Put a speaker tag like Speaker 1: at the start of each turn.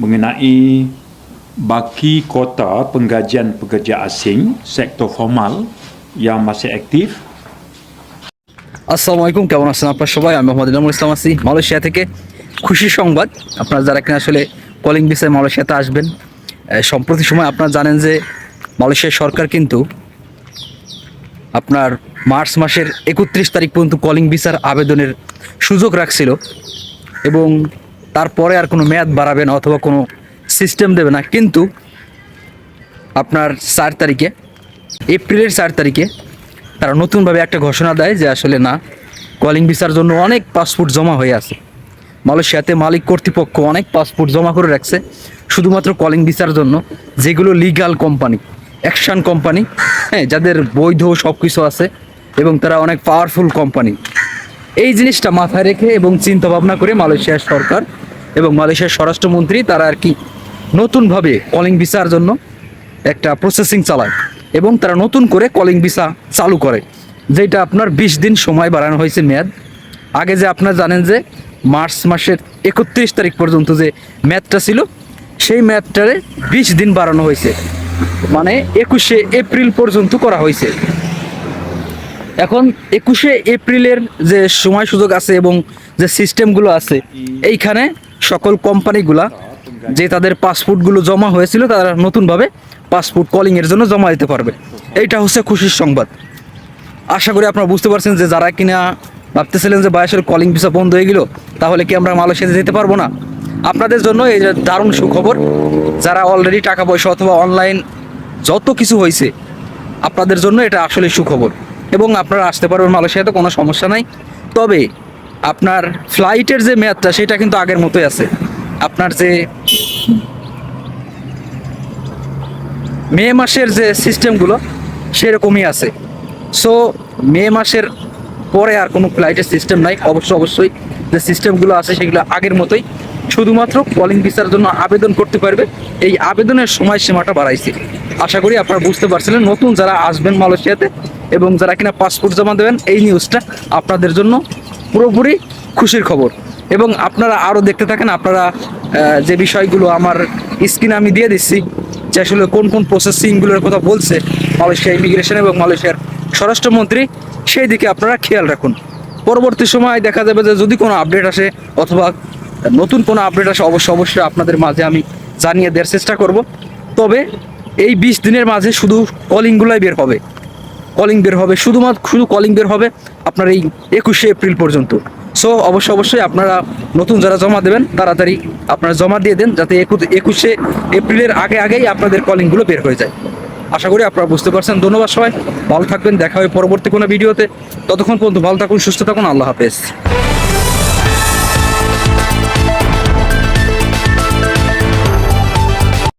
Speaker 1: mengenai baki kota penggajian pekerja asing, sektor formal yang masih aktif.
Speaker 2: আসসালামু আলাইকুম কেমন আছেন আপনার সবাই? আমি মোহাম্মদ ইনামুল ইসলাম আছি মালয়েশিয়া থেকে। খুশি সংবাদ, আপনারা যারা কিনা আসলে কলিং ভিসায় মালয়েশিয়াতে আসবেন সম্প্রতি সময় আপনারা জানেন যে মালয়েশিয়ার সরকার কিন্তু আপনার মার্চ মাসের একত্রিশ তারিখ পর্যন্ত কলিং ভিসার আবেদনের সুযোগ রাখছিল এবং তারপরে আর কোনো মেয়াদ বাড়াবে না অথবা কোনো সিস্টেম দেবে না। কিন্তু আপনার চার তারিখে, এপ্রিলের চার তারিখে তারা নতুনভাবে একটা ঘোষণা দেয় যে আসলে না কলিং ভিসার জন্য অনেক পাসপোর্ট জমা হয়ে আছে। মালয়েশিয়াতে মালিক কর্তৃপক্ষ অনেক পাসপোর্ট জমা করে রাখছে, শুধুমাত্র কলিং ভিসার জন্য, যেগুলো লিগাল কোম্পানি অ্যাকশন কোম্পানি হ্যাঁ যাদের বৈধ সব কিছু আছে এবং তারা অনেক পাওয়ারফুল কোম্পানি এই জিনিসটা মাথায় রেখে এবং চিন্তা ভাবনা করে মালয়েশিয়ার সরকার এবং মালয়েশিয়ার স্বরাষ্ট্রমন্ত্রী তারা আর কি নতুনভাবে কলিং ভিসার জন্য একটা প্রসেসিং চালায় এবং তারা নতুন করে কলিং ভিসা চালু করে, যেটা আপনার বিশ দিন সময় বাড়ানো হয়েছে মেয়াদ। আগে যে আপনারা জানেন যে মার্চ মাসের একত্রিশ তারিখ পর্যন্ত যে মেয়াদটা ছিল, সেই মেয়াদটারে বিশ দিন বাড়ানো হয়েছে। মানে একুশে এপ্রিল পর্যন্ত করা হয়েছে। এখন একুশে এপ্রিলের যে সময় সুযোগ আছে এবং যে সিস্টেমগুলো আছে, এইখানে সকল কোম্পানিগুলা যে তাদের পাসপোর্টগুলো জমা হয়েছিল, তারা নতুনভাবে পাসপোর্ট কলিংয়ের জন্য জমা দিতে পারবে। এইটা হচ্ছে খুশির সংবাদ। আশা করি আপনারা বুঝতে পারছেন যে যারা কিনা ভাবতেছিলেন যে বায়াসের কলিং ভিসা বন্ধ হয়ে গেল, তাহলে কি আমরা মালয়েশিয়াতে যেতে পারব না? আপনাদের জন্য এই দারুণ সুখবর, যারা অলরেডি টাকা পয়সা অথবা অনলাইন যত কিছু হয়েছে, আপনাদের জন্য এটা আসলে সুখবর। এবং আপনারা আসতে পারবেন মালয়েশিয়াতে কোনো সমস্যা নাই। তবে আপনার ফ্লাইটের যে মেয়াদটা, সেটা কিন্তু আগের মতোই আছে। আপনার যে মে মাসের যে সিস্টেমগুলো সেরকমই আছে। সো মে মাসের পরে আর কোনো ফ্লাইটের সিস্টেম নাই। অবশ্য অবশ্যই যে সিস্টেমগুলো আছে, সেগুলো আগের মতোই। শুধুমাত্র কলিং ভিসার জন্য আবেদন করতে পারবে। এই আবেদনের সময়সীমাটা বাড়াইছে। আশা করি আপনারা বুঝতে পারছিলেন, নতুন যারা আসবেন মালয়েশিয়াতে এবং যারা কিনা পাসপোর্ট জমা দেবেন, এই নিউজটা আপনাদের জন্য পুরোপুরি খুশির খবর। এবং আপনারা আরও দেখতে থাকেন, আপনারা যে বিষয়গুলো আমার স্ক্রিনে আমি দিয়ে দিচ্ছি, যে আসলে কোন কোন প্রসেসিংগুলোর কথা বলছে মালয়েশিয়া ইমিগ্রেশন এবং মালয়েশিয়ার স্বরাষ্ট্রমন্ত্রী, সেই দিকে আপনারা খেয়াল রাখুন। পরবর্তী সময় দেখা যাবে যে যদি কোনো আপডেট আসে অথবা নতুন কোনো আপডেট আসে অবশ্যই অবশ্যই আপনাদের মাঝে আমি জানিয়ে দেওয়ার চেষ্টা করব। তবে এই বিশ দিনের মাঝে শুধু কলিংগুলাই বের হবে। কলিং বের হবে, শুধুমাত্র শুধু কলিং বের হবে আপনার এই একুশে এপ্রিল পর্যন্ত। সো অবশ্যই অবশ্যই আপনারা নতুন যারা জমা দেবেন, তাড়াতাড়ি আপনারা জমা দিয়ে দেন, যাতে একুশ এপ্রিলের আগে আগেই আপনাদের কলিংগুলো বের হয়ে যায়। আশা করি আপনারা বুঝতে পারছেন। ধন্যবাদ সবাই। ভালো থাকবেন। দেখা হবে পরবর্তী কোনো ভিডিওতে। ততক্ষণ পর্যন্ত ভালো থাকুন, সুস্থ থাকুন। আল্লাহ হাফেজ।